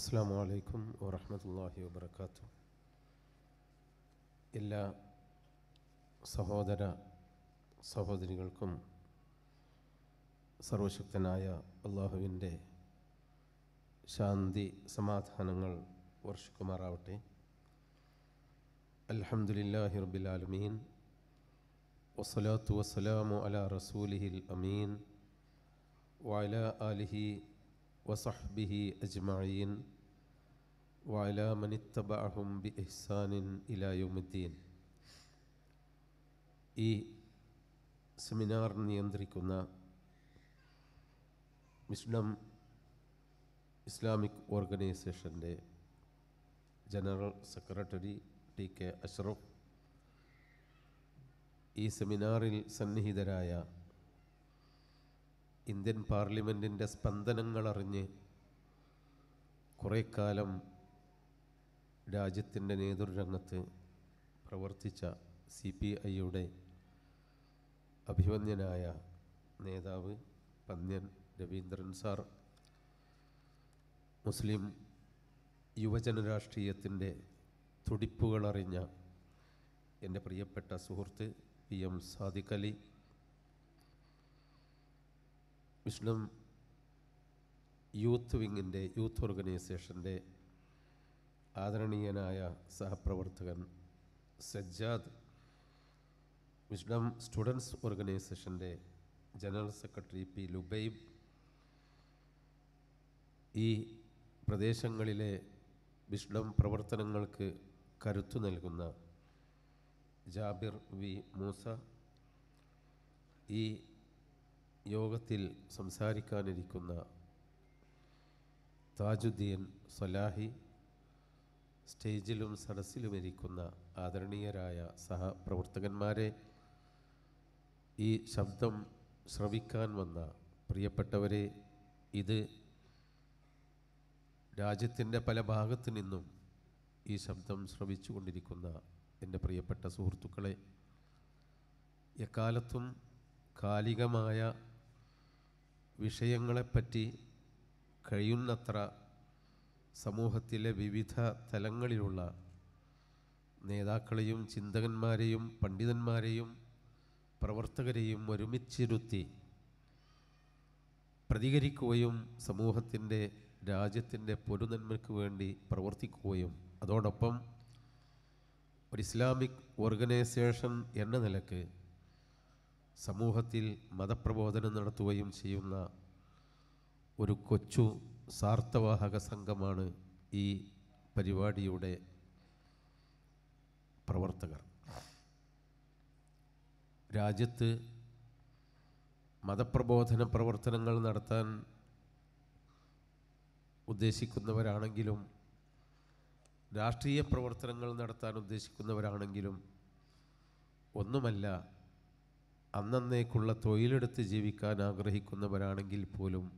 അസ്സാം വലൈക്കും വറഹമത്തല്ലാഹി വബർക്കാത്തു എല്ലാ സഹോദര സഹോദരികൾക്കും സർവശക്തനായ അള്ളാഹുവിന്റെ ശാന്തി സമാധാനങ്ങൾ വർഷിക്കുമാറാവട്ടെ. അൽഹംദുലില്ലാഹി റബിലാലമീൻ വസ്സലാത്തു വസ്സലാമു അല റസൂലിഹിൽ അമീൻ. വഅല ആലിഹി വസഹ്ബിഹി അജ്മഈൻ വഅല മൻ ഇത്തബഅഹും ബിഇഹ്സാനിൻ ഇലാ യൗമിദ്ദീൻ ഈ സെമിനാർ നിയന്ത്രിക്കുന്ന wisdom Islamic ഓർഗനൈസേഷൻ്റെ general secretary T K Ashraf ഈ സെമിനാറിൽ സന്നിഹിതരായ ഇന്ത്യൻ പാർലമെന്റിന്റെ സ്പന്ദനങ്ങളറിഞ്ഞ് കാലം രാജ്യത്തിന്റെ നേതൃരംഗത്ത് പ്രവർത്തിച്ച സി പി ഐയുടെ അഭിമന്യനായ നേതാവ് പന്ന്യൻ രവീന്ദ്രൻ സാർ മുസ്ലിം യുവജന രാഷ്ട്രീയത്തിന്റെ തുടിപ്പുകളറിഞ്ഞ എന്റെ പ്രിയപ്പെട്ട സുഹൃത്ത് P M Sadiqali wisdom youth വിങ്ങിന്റെ youth ഓർഗനൈസേഷന്റെ ആദരണീയനായ സഹപ്രവർത്തകൻ സജ്ജാദ് വിഷ്ണം സ്റ്റുഡൻസ് ഓർഗനൈസേഷന്റെ ജനറൽ സെക്രട്ടറി പി ലുബൈബ് ഈ പ്രദേശങ്ങളിലെ വിഷ്ണം പ്രവർത്തനങ്ങൾക്ക് കരുത്തു നൽകുന്ന ജാബിർ വി മൂസ ഈ യോഗത്തിൽ സംസാരിക്കാനിരിക്കുന്ന താജുദ്ദീൻ സലാഹി സ്റ്റേജിലും സദസ്സിലും ഇരിക്കുന്ന ആദരണീയരായ സഹപ്രവർത്തകന്മാരെ ഈ ശബ്ദം ശ്രവിക്കാൻ വന്ന പ്രിയപ്പെട്ടവരെ ഇത് രാജ്യത്തിന്റെ പല ഭാഗത്തു നിന്നും ഈ ശബ്ദം ശ്രവിച്ചു കൊണ്ടിരിക്കുന്ന എന്റെ പ്രിയപ്പെട്ട സുഹൃത്തുക്കളെ എക്കാലത്തും കാലികമായ വിഷയങ്ങളെപ്പറ്റി കഴിയുന്നത്ര സമൂഹത്തിലെ വിവിധ തലങ്ങളിലുള്ള നേതാക്കളെയും ചിന്തകന്മാരെയും പണ്ഡിതന്മാരെയും പ്രവർത്തകരെയും ഒരുമിച്ചിരുത്തി പ്രതികരിക്കുകയും സമൂഹത്തിന്റെ രാജ്യത്തിന്റെ പൊരുനന്മയ്ക്ക് വേണ്ടി പ്രവർത്തിക്കുകയും. അതോടൊപ്പം ഒരു ഇസ്ലാമിക് ഓർഗനൈസേഷൻ എന്ന നിലയ്ക്ക് സമൂഹത്തിൽ മതപ്രബോധനം നടത്തുകയും ചെയ്യുന്ന ഒരു കൊച്ചു സാർത്ഥവാഹക സംഘമാണ് ഈ പരിപാടിയുടെ പ്രവർത്തകർ. രാജ്യത്ത് മതപ്രബോധന പ്രവർത്തനങ്ങൾ നടത്താൻ ഉദ്ദേശിക്കുന്നവരാണെങ്കിലും രാഷ്ട്രീയ പ്രവർത്തനങ്ങൾ നടത്താൻ ഉദ്ദേശിക്കുന്നവരാണെങ്കിലും ഒന്നുമല്ല അന്നന്നേക്കുള്ള തൊഴിലെടുത്ത് ജീവിക്കാൻ ആഗ്രഹിക്കുന്നവരാണെങ്കിൽ പോലും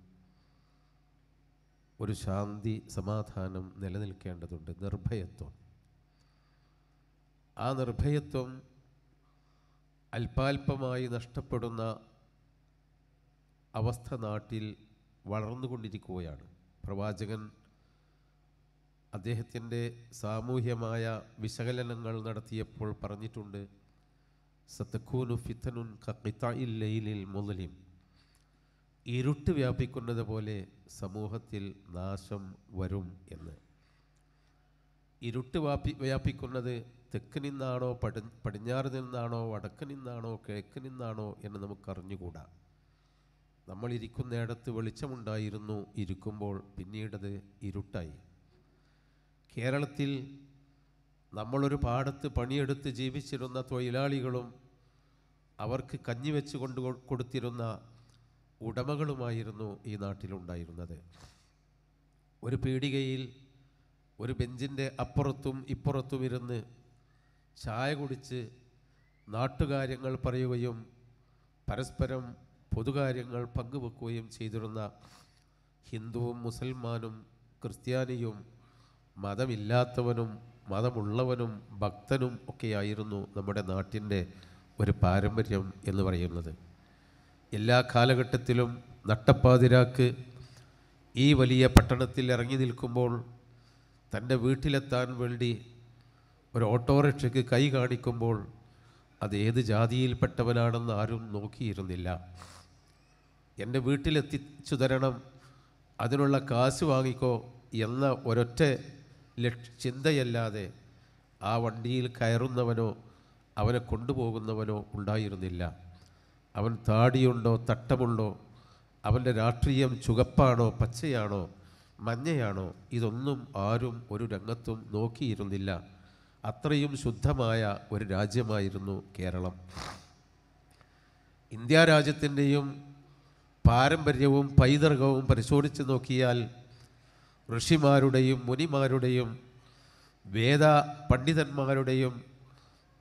ഒരു ശാന്തി സമാധാനം നിലനിൽക്കേണ്ടതുണ്ട് നിർഭയത്വം. ആ നിർഭയത്വം അല്പാൽപമായി നഷ്ടപ്പെടുന്ന അവസ്ഥ നാട്ടിൽ വളർന്നുകൊണ്ടിരിക്കുകയാണ്. പ്രവാചകൻ അദ്ദേഹത്തിന്റെ സാമൂഹ്യമായ വിശകലനങ്ങൾ നടത്തിയപ്പോൾ പറഞ്ഞിട്ടുണ്ട് സത്തഖൂനു ഫിത്തനുൻ ലൈലിൽ മുതലിം ഇരുട്ട് വ്യാപിക്കുന്നത് പോലെ സമൂഹത്തിൽ നാശം വരും എന്ന്. ഇരുട്ട് വ്യാപി വ്യാപിക്കുന്നത് തെക്ക് നിന്നാണോ പടി പടിഞ്ഞാറ് നിന്നാണോ വടക്ക് നിന്നാണോ കിഴക്ക് നിന്നാണോ എന്ന് നമുക്കറിഞ്ഞുകൂടാ. നമ്മളിരിക്കുന്നിടത്ത് വെളിച്ചമുണ്ടായിരുന്നു ഇരിക്കുമ്പോൾ പിന്നീടത് ഇരുട്ടായി. കേരളത്തിൽ നമ്മളൊരു പാടത്ത് പണിയെടുത്ത് ജീവിച്ചിരുന്ന തൊഴിലാളികളും അവർക്ക് കഞ്ഞി വെച്ച് കൊണ്ട് കൊടുത്തിരുന്ന ഉടമകളുമായിരുന്നു ഈ നാട്ടിലുണ്ടായിരുന്നത്. ഒരു പീടികയിൽ ഒരു ബെഞ്ചിന്റെ അപ്പുറത്തും ഇപ്പുറത്തും ഇരുന്ന് ചായ കുടിച്ച് നാട്ടുകാര്യങ്ങൾ പറയുകയും പരസ്പരം പൊതുകാര്യങ്ങൾ പങ്കുവെക്കുകയും ചെയ്തിരുന്ന ഹിന്ദുവും മുസൽമാനും ക്രിസ്ത്യാനിയും മതമില്ലാത്തവനും മതമുള്ളവനും ഭക്തനും ഒക്കെയായിരുന്നു നമ്മുടെ നാട്ടിന്റെ ഒരു പാരമ്പര്യം എന്ന് പറയുന്നത്. എല്ലാ കാലഘട്ടത്തിലും നട്ടപ്പാതിരാക്ക് ഈ വലിയ പട്ടണത്തിൽ ഇറങ്ങി നിൽക്കുമ്പോൾ തന്റെ വീട്ടിലെത്താൻ വേണ്ടി ഒരു ഓട്ടോറിക്ഷയ്ക്ക് കൈ കാണിക്കുമ്പോൾ അത് ഏത് ജാതിയിൽപ്പെട്ടവനാണെന്ന് ആരും നോക്കിയിരുന്നില്ല. എന്റെ വീട്ടിലെത്തിച്ചു തരണം അതിനുള്ള കാശ് വാങ്ങിക്കോ എന്ന ഒരൊറ്റ ലക്ഷ ചിന്തയല്ലാതെ ആ വണ്ടിയിൽ കയറുന്നവനോ അവനെ കൊണ്ടുപോകുന്നവനോ ഉണ്ടായിരുന്നില്ല. അവൻ താടിയുണ്ടോ തട്ടമുണ്ടോ അവന്റെ രാഷ്ട്രീയം ചുകപ്പാണോ പച്ചയാണോ മഞ്ഞയാണോ ഇതൊന്നും ആരും ഒരു രംഗത്തും നോക്കിയിരുന്നില്ല. അത്രയും ശുദ്ധമായ ഒരു രാജ്യമായിരുന്നു കേരളം. ഇന്ത്യ രാജ്യത്തിന്റെയും പാരമ്പര്യവും പൈതൃകവും പരിശോധിച്ച് നോക്കിയാൽ ഋഷിമാരുടെയും മുനിമാരുടെയും വേദ പണ്ഡിതന്മാരുടെയും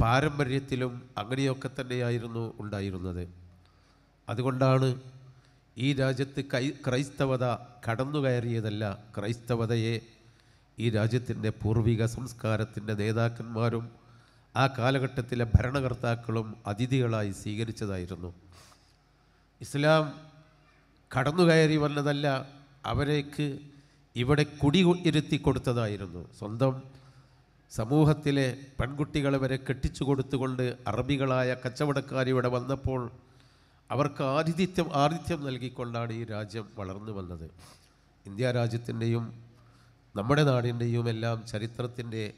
പാരമ്പര്യത്തിലും അങ്ങനെയൊക്കെ തന്നെയായിരുന്നു ഉണ്ടായിരുന്നത്. അതുകൊണ്ടാണ് ഈ രാജ്യത്ത് കൈ ക്രൈസ്തവത കടന്നു കയറിയതല്ല ക്രൈസ്തവതയെ ഈ രാജ്യത്തിന്റെ പൂർവിക സംസ്കാരത്തിന്റെ നേതാക്കന്മാരും ആ കാലഘട്ടത്തിലെ ഭരണകർത്താക്കളും അതിഥികളായി സ്വീകരിച്ചതായിരുന്നു. ഇസ്ലാം കടന്നു കയറി വന്നതല്ല അവരേക്ക് ഇവിടെ കുടി ഇരുത്തി കൊടുത്തതായിരുന്നു. സ്വന്തം സമൂഹത്തിലെ പെൺകുട്ടികളെ വരെ കെട്ടിച്ചു കൊടുത്തുകൊണ്ട് അറബികളായ കച്ചവടക്കാർ ഇവിടെ വന്നപ്പോൾ അവർക്ക് ആതിഥ്യം ആതിഥ്യം നൽകിക്കൊണ്ടാണ് ഈ രാജ്യം വളർന്നു വന്നത്. ഇന്ത്യ രാജ്യത്തിന്റെയും നമ്മുടെ നാടിന്റെയും എല്ലാം ചരിത്രത്തിന്റെ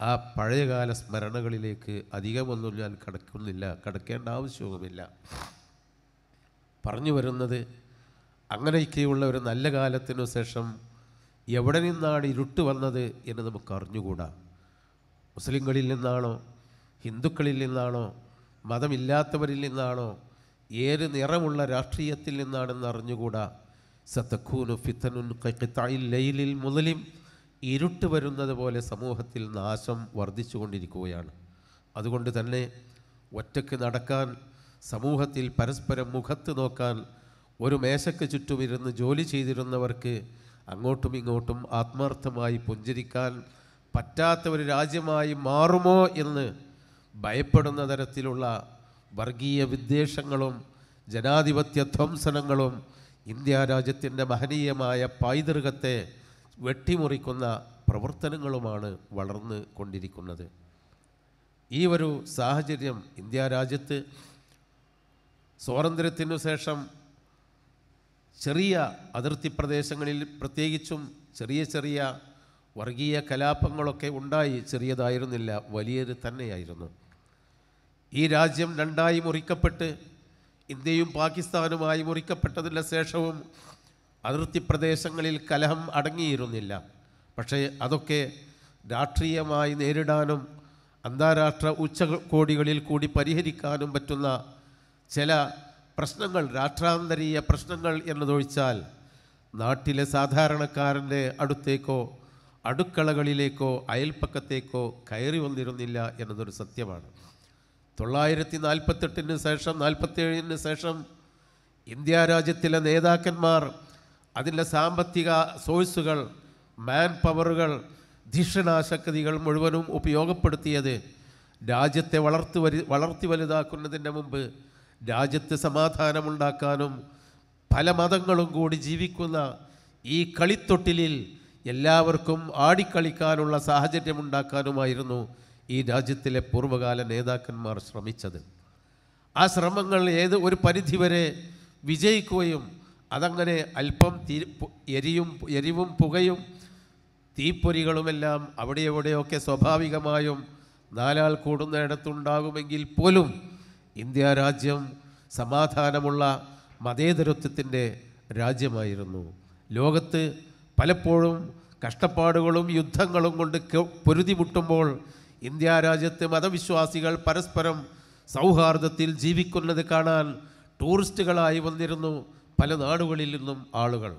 ആ പഴയകാല സ്മരണകളിലേക്ക് അധികമൊന്നും ഞാൻ കടക്കുന്നില്ല കടക്കേണ്ട ആവശ്യവുമില്ല. പറഞ്ഞു വരുന്നത് അങ്ങനെയൊക്കെയുള്ള ഒരു നല്ല കാലത്തിനു ശേഷം എവിടെ നിന്നാണ് ഇരുട്ട് വന്നത് എന്ന് നമുക്ക് അറിഞ്ഞുകൂടാ. മുസ്ലിങ്ങളിൽ നിന്നാണോ ഹിന്ദുക്കളിൽ നിന്നാണോ മതമില്ലാത്തവരിൽ നിന്നാണോ ഏത് നിറമുള്ള രാഷ്ട്രീയത്തിൽ നിന്നാണെന്ന് അറിഞ്ഞുകൂടാ? സത്തഖൂനു ഫിത്തനുൻ ലൈലിൽ മുതലിം ഇരുട്ട് വരുന്നത് പോലെ സമൂഹത്തിൽ നാശം വർദ്ധിച്ചു കൊണ്ടിരിക്കുകയാണ് അതുകൊണ്ട് തന്നെ ഒറ്റയ്ക്ക് നടക്കാൻ സമൂഹത്തിൽ പരസ്പരം മുഖത്ത് നോക്കാൻ ഒരു മേശയ്ക്ക് ചുറ്റുമിരുന്ന് ജോലി ചെയ്തിരുന്നവർക്ക് അങ്ങോട്ടും ഇങ്ങോട്ടും ആത്മാർത്ഥമായി പുഞ്ചിരിക്കാൻ പറ്റാത്ത ഒരു രാജ്യമായി മാറുമോ എന്ന് ഭയപ്പെടുന്ന തരത്തിലുള്ള വർഗീയ വിദ്വേഷങ്ങളും ജനാധിപത്യ ധ്വംസനങ്ങളും ഇന്ത്യ രാജ്യത്തിന്റെ മഹനീയമായ പൈതൃകത്തെ വെട്ടിമുറിക്കുന്ന പ്രവർത്തനങ്ങളുമാണ് വളർന്നു കൊണ്ടിരിക്കുന്നത്. ഈ ഒരു സാഹചര്യം ഇന്ത്യ രാജ്യത്ത് സ്വാതന്ത്ര്യത്തിനു ശേഷം ചെറിയ അതിർത്തി പ്രദേശങ്ങളിൽ പ്രത്യേകിച്ചും ചെറിയ ചെറിയ വർഗീയ കലാപങ്ങളൊക്കെ ഉണ്ടായി ചെറിയതായിരുന്നില്ല വലിയത് തന്നെയായിരുന്നു. ഈ രാജ്യം രണ്ടായി മുറിക്കപ്പെട്ട് ഇന്ത്യയും പാകിസ്ഥാനുമായി മുറിക്കപ്പെട്ടതിന് ശേഷവും അതിർത്തി പ്രദേശങ്ങളിൽ കലഹം അടങ്ങിയിരുന്നില്ല. പക്ഷേ അതൊക്കെ രാഷ്ട്രീയമായി നേരിടാനും അന്താരാഷ്ട്ര ഉച്ചകോടികളിൽ കൂടി പരിഹരിക്കാനും പറ്റുന്ന ചില പ്രശ്നങ്ങൾ രാഷ്ട്രാന്തരീയ പ്രശ്നങ്ങൾ എന്നതൊഴിച്ചാൽ നാട്ടിലെ സാധാരണക്കാരന്റെ അടുത്തേക്കോ അടുക്കളകളിലേക്കോ അയൽപ്പക്കത്തേക്കോ കയറി വന്നിരുന്നില്ല എന്നതൊരു സത്യമാണ്. തൊള്ളായിരത്തി നാൽപ്പത്തെട്ടിന് ശേഷം നാൽപ്പത്തേഴിന് ശേഷം ഇന്ത്യ രാജ്യത്തിലെ നേതാക്കന്മാർ അതിന്റെ സാമ്പത്തിക സോഴ്സുകൾ മാൻ പവറുകൾ ധിഷണാശക്തികൾ മുഴുവനും ഉപയോഗപ്പെടുത്തിയത് രാജ്യത്തെ വളർത്തു വരു വളർത്തി വലുതാക്കുന്നതിന്റെ മുമ്പ് രാജ്യത്ത് സമാധാനമുണ്ടാക്കാനും പല മതങ്ങളും കൂടി ജീവിക്കുന്ന ഈ കളിത്തൊട്ടിലിൽ എല്ലാവർക്കും ആടിക്കളിക്കാനുള്ള സാഹചര്യമുണ്ടാക്കാനുമായിരുന്നു ഈ രാജ്യത്തിലെ പൂർവകാല നേതാക്കന്മാർ ശ്രമിച്ചത്. ആ ശ്രമങ്ങൾ ഏത് ഒരു പരിധിവരെ വിജയിക്കുകയും അതങ്ങനെ അല്പം തീ എരിയും എരിവും പുകയും തീപ്പൊരികളുമെല്ലാം അവിടെ എവിടെയൊക്കെ സ്വാഭാവികമായും നാലാൾ കൂടുന്നിടത്തുണ്ടാകുമെങ്കിൽ പോലും ഇന്ത്യ രാജ്യം സമാധാനമുള്ള മതേതരത്വത്തിന്റെ രാജ്യമായിരുന്നു. ലോകത്ത് പലപ്പോഴും കഷ്ടപ്പാടുകളും യുദ്ധങ്ങളും കൊണ്ട് പൊരുതിമുട്ടുമ്പോൾ ഇന്ത്യ രാജ്യത്തെ മതവിശ്വാസികൾ പരസ്പരം സൗഹാർദ്ദത്തിൽ ജീവിക്കുന്നത് കാണാൻ ടൂറിസ്റ്റുകളായി വന്നിരുന്നു പല നാടുകളിൽ നിന്നും ആളുകൾ.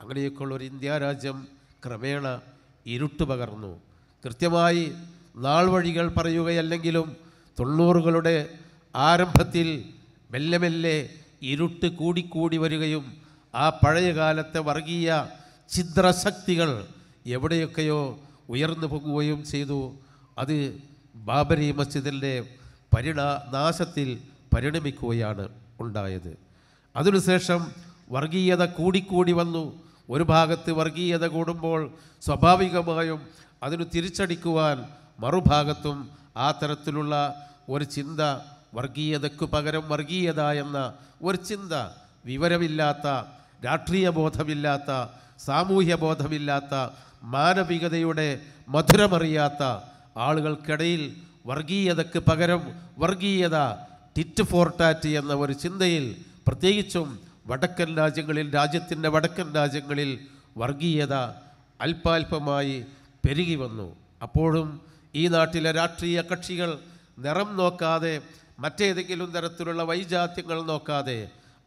അങ്ങനെയൊക്കെയുള്ള ഒരു ഇന്ത്യ രാജ്യം ക്രമേണ ഇരുട്ട് പകർന്നു. കൃത്യമായി നാൾ വഴികൾ പറയുകയല്ലെങ്കിലും തൊണ്ണൂറുകളുടെ ആരംഭത്തിൽ മെല്ലെ മെല്ലെ ഇരുട്ട് കൂടിക്കൂടി വരികയും ആ പഴയ കാലത്തെ വർഗീയ ഛിദ്രശക്തികൾ എവിടെയൊക്കെയോ ഉയർന്നു പോകുകയും ചെയ്തു. അത് ബാബരി മസ്ജിദിന്റെ പരിണാ നാശത്തിൽ പരിണമിക്കുകയാണ് ഉണ്ടായത്. അതിനുശേഷം വർഗീയത കൂടിക്കൂടി വന്നു. ഒരു ഭാഗത്ത് വർഗീയത കൂടുമ്പോൾ സ്വാഭാവികമായും അതിനു തിരിച്ചടിക്കുവാൻ മറുഭാഗത്തും ആ തരത്തിലുള്ള ഒരു ചിന്ത വർഗീയതയ്ക്കു പകരം വർഗീയത എന്ന ഒരു ചിന്ത വിവരമില്ലാത്ത രാഷ്ട്രീയ ബോധമില്ലാത്ത സാമൂഹ്യ ബോധമില്ലാത്ത മാനവികതയുടെ മധുരമറിയാത്ത ആളുകൾക്കിടയിൽ വർഗീയതയ്ക്ക് പകരം വർഗീയത ടിറ്റ് ഫോർ ടാറ്റ് എന്ന ഒരു ചിന്തയിൽ പ്രത്യേകിച്ചും വടക്കൻ രാജ്യങ്ങളിൽ രാജ്യത്തിന്റെ വടക്കൻ രാജ്യങ്ങളിൽ വർഗീയത അല്പാൽപമായി പെരുകി വന്നു. അപ്പോഴും ഈ നാട്ടിലെ രാഷ്ട്രീയ കക്ഷികൾ നിറം നോക്കാതെ മറ്റേതെങ്കിലും തരത്തിലുള്ള വൈജാത്യങ്ങൾ നോക്കാതെ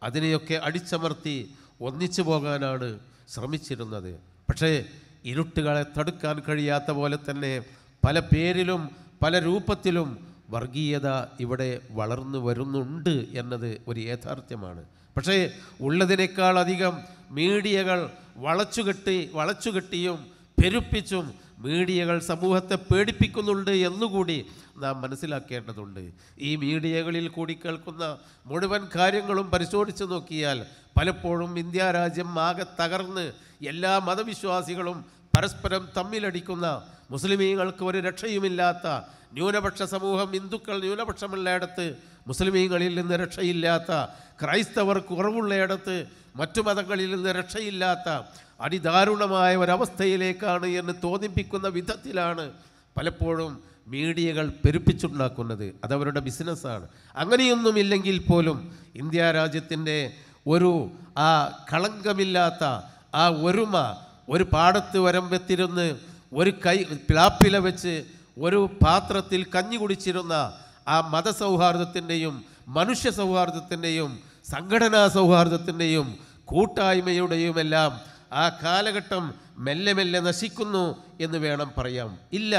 അതിനെയൊക്കെ അടിച്ചമർത്തി ഒന്നിച്ചു പോകാനാണ് ശ്രമിച്ചിരുന്നത്. പക്ഷേ ഇരുട്ടുകളെ തടുക്കാൻ കഴിയാത്ത പോലെ തന്നെ പല പേരിലും പല രൂപത്തിലും വർഗീയത ഇവിടെ വളർന്നു വരുന്നുണ്ട് എന്നത് ഒരു യാഥാർത്ഥ്യമാണ്. പക്ഷേ ഉള്ളതിനേക്കാൾ അധികം മീഡിയകൾ വളച്ചുകെട്ടി വളച്ചുകെട്ടിയും പെരുപ്പിച്ചും മീഡിയകൾ സമൂഹത്തെ പേടിപ്പിക്കുന്നുണ്ട് എന്നുകൂടി നാം മനസ്സിലാക്കേണ്ടതുണ്ട്. ഈ മീഡിയകളിൽ കൂടി കേൾക്കുന്ന മുഴുവൻ കാര്യങ്ങളും പരിശോധിച്ച് നോക്കിയാൽ പലപ്പോഴും ഇന്ത്യ രാജ്യം ആകെ തകർന്ന് എല്ലാ മതവിശ്വാസികളും പരസ്പരം തമ്മിലടിക്കുന്ന മുസ്ലിമീങ്ങൾക്ക് ഒരു രക്ഷയുമില്ലാത്ത ന്യൂനപക്ഷ സമൂഹം ഹിന്ദുക്കൾ ന്യൂനപക്ഷമുള്ളയിടത്ത് മുസ്ലിമീങ്ങളിൽ നിന്ന് രക്ഷയില്ലാത്ത ക്രൈസ്തവർ കുറവുള്ളയിടത്ത് മറ്റു മതങ്ങളിൽ നിന്ന് രക്ഷയില്ലാത്ത അതിദാരുണമായ ഒരവസ്ഥയിലേക്കാണ് എന്ന് തോന്നിപ്പിക്കുന്ന വിധത്തിലാണ് പലപ്പോഴും മീഡിയകൾ പെരുപ്പിച്ചുണ്ടാക്കുന്നത്. അതവരുടെ ബിസിനസ്സാണ്. അങ്ങനെയൊന്നുമില്ലെങ്കിൽ പോലും ഇന്ത്യ രാജ്യത്തിന്റെ ഒരു ആ കളങ്കമില്ലാത്ത ആ ഒരുമ ഒരു പാടത്ത് വരമ്പെത്തിരുന്ന് ഒരു കൈ പ്ലാപ്പില വെച്ച് ഒരു പാത്രത്തിൽ കഞ്ഞി കുടിച്ചിരുന്ന ആ മതസൗഹാർദ്ദത്തിന്റെയും മനുഷ്യ സൗഹാർദ്ദത്തിന്റെയും സംഘടനാ സൗഹാർദ്ദത്തിന്റെയും കൂട്ടായ്മയുടെയും എല്ലാം ആ കാലഘട്ടം മെല്ലെ മെല്ലെ നശിക്കുന്നു എന്ന് വേണം പറയാം. ഇല്ല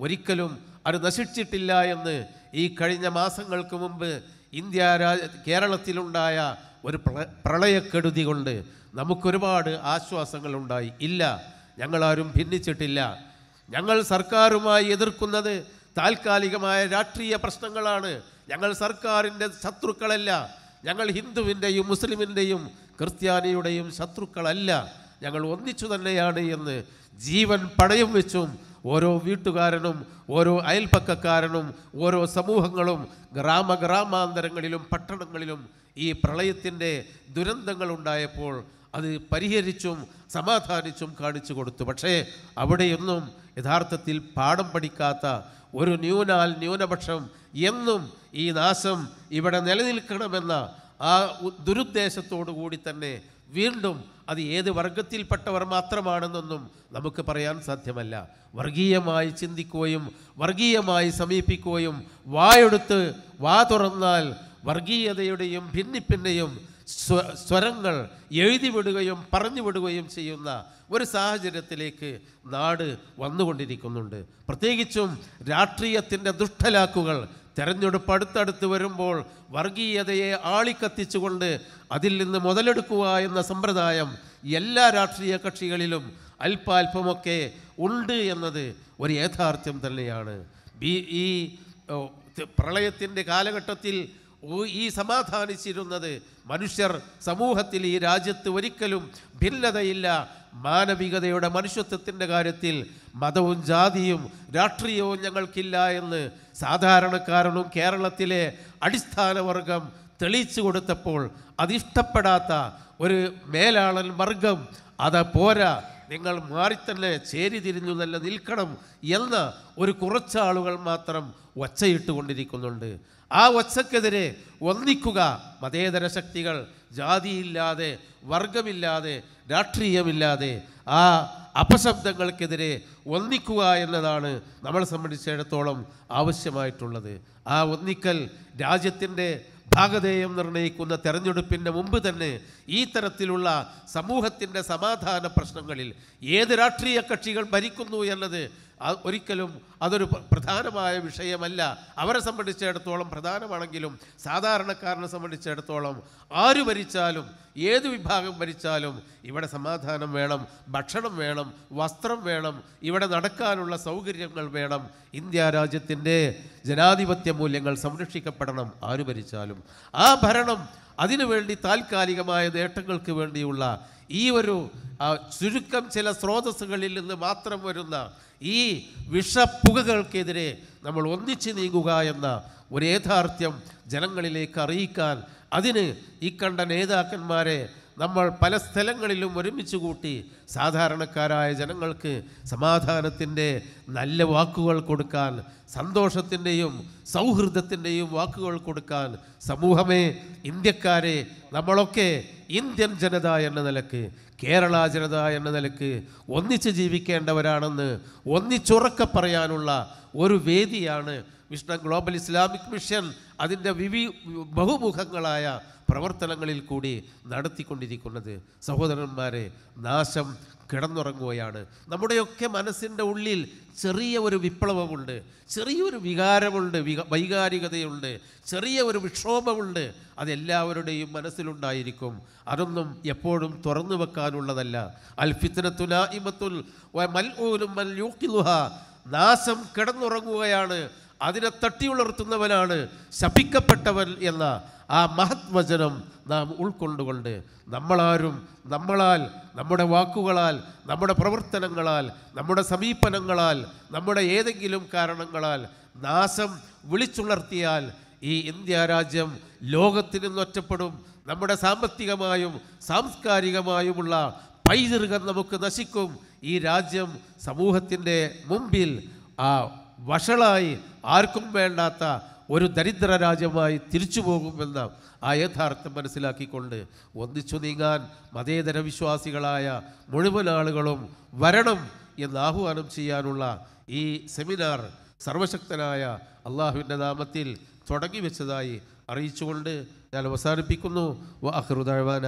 ഒരിക്കലും അത് നശിച്ചിട്ടില്ല എന്ന് ഈ കഴിഞ്ഞ മാസങ്ങൾക്ക് മുമ്പ് ഇന്ത്യ രാജ കേരളത്തിലുണ്ടായ ഒരു പ്ര- പ്രളയക്കെടുതി കൊണ്ട് നമുക്കൊരുപാട് ആശ്വാസങ്ങളുണ്ടായി. ഇല്ല ഞങ്ങളാരും ഭിന്നിച്ചിട്ടില്ല. ഞങ്ങൾ സർക്കാരുമായി എതിർക്കുന്നത് താൽക്കാലികമായ രാഷ്ട്രീയ പ്രശ്നങ്ങളാണ്. ഞങ്ങൾ സർക്കാരിന്റെ ശത്രുക്കളല്ല. ഞങ്ങൾ ഹിന്ദുവിന്റെയും മുസ്ലിമിന്റെയും ക്രിസ്ത്യാനിയുടെയും ശത്രുക്കളല്ല. ഞങ്ങൾ ഒന്നിച്ചു തന്നെയാണ് എന്ന് ജീവൻ പണയം വെച്ചും ഓരോ വീട്ടുകാരനും ഓരോ അയൽപ്പക്കക്കാരനും ഓരോ സമൂഹങ്ങളും ഗ്രാമ ഗ്രാമാന്തരങ്ങളിലും പട്ടണങ്ങളിലും ഈ പ്രളയത്തിന്റെ ദുരന്തങ്ങൾ ഉണ്ടായപ്പോൾ അത് പരിഹരിച്ചും സമാധാനിച്ചും കാണിച്ചു കൊടുത്തു. പക്ഷേ അവിടെയൊന്നും യഥാർത്ഥത്തിൽ പാഠം പഠിക്കാത്ത ഒരു ന്യൂനാൽ ന്യൂനപക്ഷം എന്നും ഈ നാശം ഇവിടെ നിലനിൽക്കണമെന്ന ആ ദുരുദ്ദേശത്തോടു കൂടി തന്നെ വീണ്ടും അത് ഏത് വർഗത്തിൽപ്പെട്ടവർ മാത്രമാണെന്നൊന്നും നമുക്ക് പറയാൻ സാധ്യമല്ല. വർഗീയമായി ചിന്തിക്കുകയും വർഗീയമായി സമീപിക്കുകയും വായെടുത്ത് വാ തുറന്നാൽ വർഗീയതയുടെയും ഭിന്നിപ്പിന്റെയും സ്വരങ്ങൾ എഴുതി വിടുകയും പറഞ്ഞു വിടുകയും ചെയ്യുന്ന ഒരു സാഹചര്യത്തിലേക്ക് നാട് വന്നുകൊണ്ടിരിക്കുന്നുണ്ട്. പ്രത്യേകിച്ചും രാഷ്ട്രീയത്തിന്റെ ദുഷ്ടലാക്കുകൾ തെരഞ്ഞെടുപ്പ് അടുത്തടുത്ത് വരുമ്പോൾ വർഗീയതയെ ആളിക്കത്തിച്ചുകൊണ്ട് അതിൽ നിന്ന് മുതലെടുക്കുക എന്ന സമ്പ്രദായം എല്ലാ രാഷ്ട്രീയ കക്ഷികളിലും അല്പാൽപമൊക്കെ ഉണ്ട് എന്നത് ഒരു യാഥാർത്ഥ്യം തന്നെയാണ്. ബി ഈ പ്രളയത്തിന്റെ കാലഘട്ടത്തിൽ ഈ സമാധാനിച്ചിരുന്നത് മനുഷ്യർ സമൂഹത്തിൽ ഈ രാജ്യത്ത് ഒരിക്കലും ഭിന്നതയില്ല. മാനവികതയുടെ മനുഷ്യത്വത്തിന്റെ കാര്യത്തിൽ മതവും ജാതിയും രാഷ്ട്രീയവും ഞങ്ങൾക്കില്ല എന്ന് സാധാരണക്കാരനും കേരളത്തിലെ അടിസ്ഥാനവർഗം തെളിയിച്ചു കൊടുത്തപ്പോൾ അതിഷ്ടപ്പെടാത്ത ഒരു മേലാളൻ വർഗം അത് പോരാ നിങ്ങൾ മാറി തന്നെ ചേരി തിരിഞ്ഞു തന്നെ നിൽക്കണം എന്ന ഒരു കുറച്ചാളുകൾ മാത്രം ഒച്ചയിട്ട് കൊണ്ടിരിക്കുന്നുണ്ട് ആ ഒച്ചക്കെതിരെ ഒന്നിക്കുക. മതേതര ശക്തികൾ ജാതിയില്ലാതെ വർഗമില്ലാതെ രാഷ്ട്രീയമില്ലാതെ ആ അപശബ്ദങ്ങൾക്കെതിരെ ഒന്നിക്കുക എന്നതാണ് നമ്മളെ സംബന്ധിച്ചിടത്തോളം ആവശ്യമായിട്ടുള്ളത്. ആ ഒന്നിക്കൽ രാജ്യത്തിന്റെ ഭാഗധേയം നിർണയിക്കുന്ന തെരഞ്ഞെടുപ്പിന്റെ മുമ്പ് തന്നെ ഈ തരത്തിലുള്ള സമൂഹത്തിന്റെ സമാധാന പ്രശ്നങ്ങളിൽ ഏത് രാഷ്ട്രീയ കക്ഷികൾ ഭരിക്കുന്നു എന്നത് ഒരിക്കലും അതൊരു പ്ര- പ്രധാനമായ വിഷയമല്ല. അവരെ സംബന്ധിച്ചിടത്തോളം പ്രധാനമാണെങ്കിലും സാധാരണക്കാരനെ സംബന്ധിച്ചിടത്തോളം ആര് ഭരിച്ചാലും ഏത് വിഭാഗം ഭരിച്ചാലും ഇവിടെ സമാധാനം വേണം ഭക്ഷണം വേണം വസ്ത്രം വേണം ഇവിടെ നടക്കാനുള്ള സൗകര്യങ്ങൾ വേണം. ഇന്ത്യ രാജ്യത്തിന്റെ ജനാധിപത്യ മൂല്യങ്ങൾ സംരക്ഷിക്കപ്പെടണം ആര് ഭരിച്ചാലും. ആ ഭരണം അതിനുവേണ്ടി താൽക്കാലികമായ നേട്ടങ്ങൾക്ക് വേണ്ടിയുള്ള ഈ ഒരു ചുരുക്കം ചില സ്രോതസ്സുകളിൽ നിന്ന് മാത്രം വരുന്ന ഈ വിഷപ്പുകകൾക്കെതിരെ നമ്മൾ ഒന്നിച്ച് നീങ്ങുക എന്ന ഒരു യാഥാർത്ഥ്യം ജനങ്ങളിലേക്ക് അറിയിക്കാൻ അതിന് ഈ കണ്ട നേതാക്കന്മാരെ നമ്മൾ പല സ്ഥലങ്ങളിലും ഒരുമിച്ച് കൂട്ടി സാധാരണക്കാരായ ജനങ്ങൾക്ക് സമാധാനത്തിന്റെ നല്ല വാക്കുകൾ കൊടുക്കാൻ സന്തോഷത്തിന്റെയും സൗഹൃദത്തിന്റെയും വാക്കുകൾ കൊടുക്കാൻ സമൂഹമേ ഇന്ത്യക്കാരെ നമ്മളൊക്കെ ഇന്ത്യൻ ജനത എന്ന നിലയ്ക്ക് കേരള ജനത എന്ന നിലയ്ക്ക് ഒന്നിച്ച് ജീവിക്കേണ്ടവരാണെന്ന് ഒന്നിച്ചുറക്കെ പറയാനുള്ള ഒരു വേദിയാണ് വിഷ്ണു ഗ്ലോബൽ ഇസ്ലാമിക് മിഷൻ അതിന്റെ വിവി ബഹുമുഖങ്ങളായ പ്രവർത്തനങ്ങളിൽ കൂടി നടത്തിക്കൊണ്ടിരിക്കുന്നത്. സഹോദരന്മാരെ നാശം കിടന്നുറങ്ങുകയാണ്. നമ്മുടെയൊക്കെ മനസ്സിന്റെ ഉള്ളിൽ ചെറിയ ഒരു വിപ്ലവമുണ്ട്. ചെറിയൊരു വികാരമുണ്ട് വിക വൈകാരികതയുണ്ട്. ചെറിയ ഒരു വിക്ഷോഭമുണ്ട്. അതെല്ലാവരുടെയും മനസ്സിലുണ്ടായിരിക്കും. അതൊന്നും എപ്പോഴും തുറന്നു വെക്കാനുള്ളതല്ല. അൽ ഇമത്തുൽ മൽ ഊലും മൽ യൂക്കിലുഹ നാശം കിടന്നുറങ്ങുകയാണ്. അതിനെ തട്ടിയുണർത്തുന്നവനാണ് ശപിക്കപ്പെട്ടവൻ എന്ന ആ മഹത് വചനം നാം ഉൾക്കൊണ്ടുകൊണ്ട് നമ്മളാരും നമ്മളാൽ നമ്മുടെ വാക്കുകളാൽ നമ്മുടെ പ്രവർത്തനങ്ങളാൽ നമ്മുടെ സമീപനങ്ങളാൽ നമ്മുടെ ഏതെങ്കിലും കാരണങ്ങളാൽ നാശം വിളിച്ചുണർത്തിയാൽ ഈ ഇന്ത്യ രാജ്യം ലോകത്തിൽ നിന്നൊറ്റപ്പെടും നമ്മുടെ സാമ്പത്തികമായും സാംസ്കാരികമായുമുള്ള പൈതൃകം നമുക്ക് നശിക്കും. ഈ രാജ്യം സമൂഹത്തിന്റെ മുമ്പിൽ ആ വഷളായി ആർക്കും വേണ്ടാത്ത ഒരു ദരിദ്ര രാജ്യമായി തിരിച്ചു പോകുമെന്ന ആ യഥാർത്ഥം മനസ്സിലാക്കിക്കൊണ്ട് ഒന്നിച്ചു നീങ്ങാൻ മതേതര വിശ്വാസികളായ മുഴുവൻ ആളുകളും വരണം എന്ന് ആഹ്വാനം ചെയ്യാനുള്ള ഈ സെമിനാർ സർവശക്തനായ അള്ളാഹുവിന്റെ നാമത്തിൽ തുടങ്ങി വെച്ചതായി അറിയിച്ചുകൊണ്ട് ഞാൻ അവസാനിപ്പിക്കുന്നു. വ അഹ്റുദാന